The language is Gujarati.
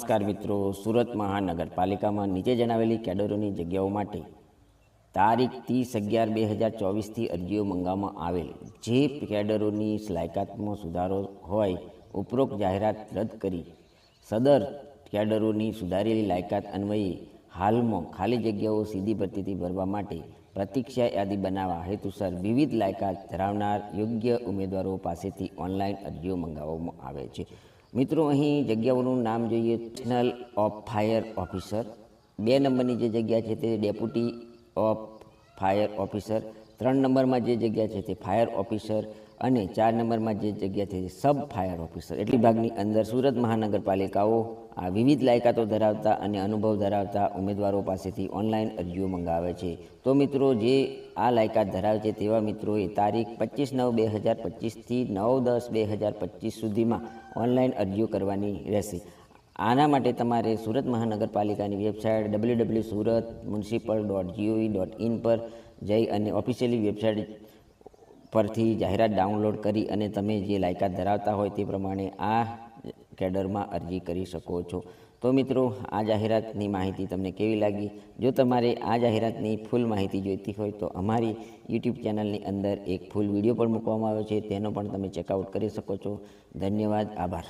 નમસ્કાર મિત્રો, સુરત મહાનગરપાલિકામાં નીચે જણાવેલી કેડરોની જગ્યાઓ માટે તારીખ ત્રીસ અગિયાર બે હજાર ચોવીસથી અરજીઓ મંગાવવામાં આવેલ. જે કેડરોની લાયકાતમાં સુધારો હોય, ઉપરોક્ત જાહેરાત રદ કરી સદર કેડરોની સુધારેલી લાયકાત અન્વયે હાલમાં ખાલી જગ્યાઓ સીધી ભરતીથી ભરવા માટે પ્રતીક્ષા યાદી બનાવવા હેતુસર વિવિધ લાયકાત ધરાવનાર યોગ્ય ઉમેદવારો પાસેથી ઓનલાઈન અરજીઓ મંગાવવામાં આવે છે. મિત્રો, અહીં જગ્યાઓનું નામ જોઈએ. નેશનલ ઓફ ફાયર ઓફિસર બે નંબરની જે જગ્યા છે તે ડેપ્યુટી ઓફ ફાયર ઓફિસર ત્રણ નંબરમાં જે જગ્યા છે તે ફાયર ઓફિસર અને ચાર નંબરમાં જે જગ્યાથી સબ ફાયર ઓફિસર એટલી ભાગની અંદર સુરત મહાનગરપાલિકાઓ આ વિવિધ લાયકાતો ધરાવતા અને અનુભવ ધરાવતા ઉમેદવારો પાસેથી ઓનલાઈન અરજીઓ મંગાવે છે. તો મિત્રો, જે આ લાયકાત ધરાવે છે તેવા મિત્રોએ તારીખ પચીસ નવ બે હજાર પચીસથી નવ દસ બે હજાર પચીસ સુધીમાં ઓનલાઈન અરજીઓ કરવાની રહેશે. આના માટે તમારે સુરત મહાનગરપાલિકાની website W W Surat municipal dot GOV dot in પર જઈ અને ઓફિશિયલી વેબસાઇટ પરથી જાહેરાત ડાઉનલોડ કરી અને તમે જે લાયકાત ધરાવતા હોય તે પ્રમાણે આ કેડરમાં અરજી કરી શકો છો. તો મિત્રો, આ જાહેરાતની માહિતી તમને કેવી લાગી? જો તમારે આ જાહેરાતની ફૂલ માહિતી જોઈતી હોય તો અમારી યુટ્યુબ ચેનલની અંદર એક ફૂલ વીડિયો પણ મૂકવામાં આવ્યો છે. તેનો પણ તમે ચેકઆઉટ કરી શકો છો. ધન્યવાદ. આભાર.